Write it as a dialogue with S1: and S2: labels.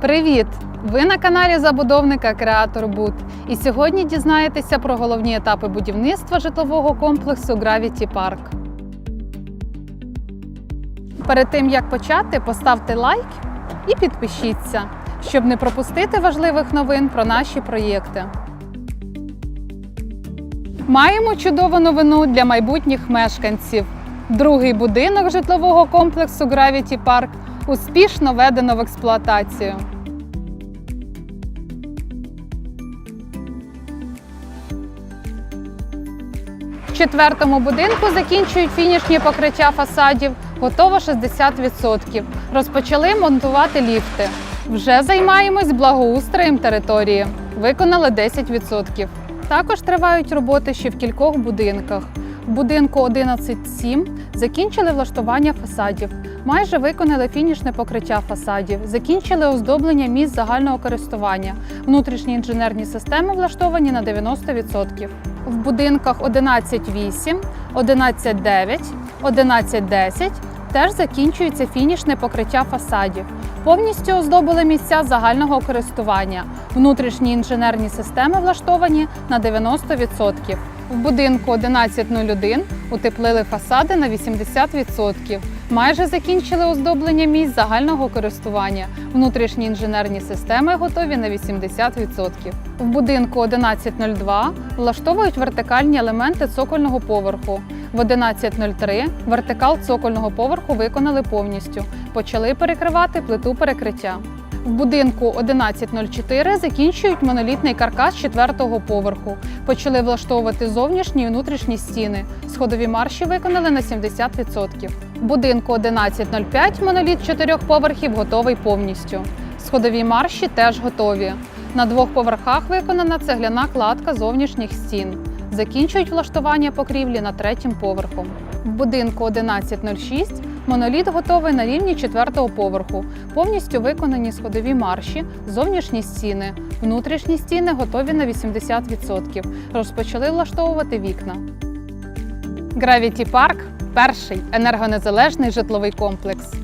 S1: Привіт! Ви на каналі забудовника Креатор Буд. І сьогодні дізнаєтеся про головні етапи будівництва житлового комплексу Gravity Park. Перед тим як почати, поставте лайк і підпишіться, щоб не пропустити важливих новин про наші проєкти. Маємо чудову новину для майбутніх мешканців. Другий будинок житлового комплексу Gravity Park успішно введено в експлуатацію. В четвертому будинку закінчують фінішні покриття фасадів. Готово 60%. Розпочали монтувати ліфти. Вже займаємось благоустроєм території. Виконали 10%. Також тривають роботи ще в кількох будинках. Будинку 11.7 закінчили влаштування фасадів. Майже виконали фінішне покриття фасадів, закінчили оздоблення місць загального користування. Внутрішні інженерні системи влаштовані на 90%. В будинках 11.8, 11.9, 11.10 теж закінчується фінішне покриття фасадів. Повністю оздобили місця загального користування. Внутрішні інженерні системи влаштовані на 90%. В будинку 1101 утеплили фасади на 80%. Майже закінчили оздоблення місць загального користування. Внутрішні інженерні системи готові на 80%. В будинку 1102 влаштовують вертикальні елементи цокольного поверху. В 1103 вертикал цокольного поверху виконали повністю. Почали перекривати плиту перекриття. В будинку 1104 закінчують монолітний каркас четвертого поверху. Почали влаштовувати зовнішні і внутрішні стіни. Сходові марші виконали на 70%. В будинку 1105 моноліт чотирьох поверхів готовий повністю. Сходові марші теж готові. На двох поверхах виконана цегляна кладка зовнішніх стін. Закінчують влаштування покрівлі на третім поверху. В будинку 1106 моноліт готовий на рівні четвертого поверху. Повністю виконані сходові марші, зовнішні стіни. Внутрішні стіни готові на 80%. Розпочали влаштовувати вікна. Гравіті парк – перший енергонезалежний житловий комплекс.